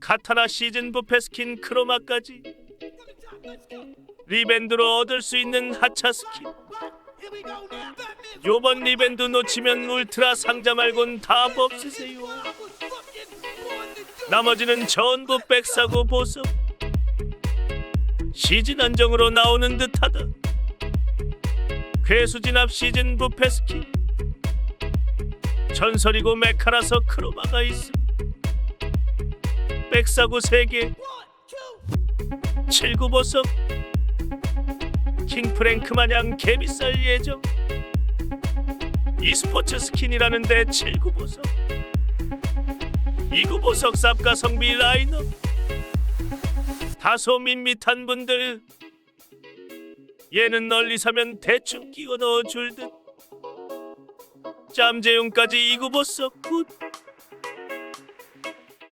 카타나 시즌 부페 스킨 크로마까지. 리밴드로 얻을 수 있는 하차 스킨. 요번 리밴드 놓치면 울트라 상자 말곤 다 없으세요. 나머지는 전부 백사고 보석 시즌 안정으로 나오는 듯하다. 괴수 진압 시즌 부페 스킨. 전설이고 메카라서 크로마가 있음 백사구 3개. 79 보석. 킹프랭크 마냥 개비쌀 예정. e스포츠 스킨이라는데 79 보석. 29 보석 쌉가 성비 라인업. 다소 밋밋한 분들. 얘는 널리 사면 대충 끼워 넣어줄 듯. 짬제용까지 29 보석 굿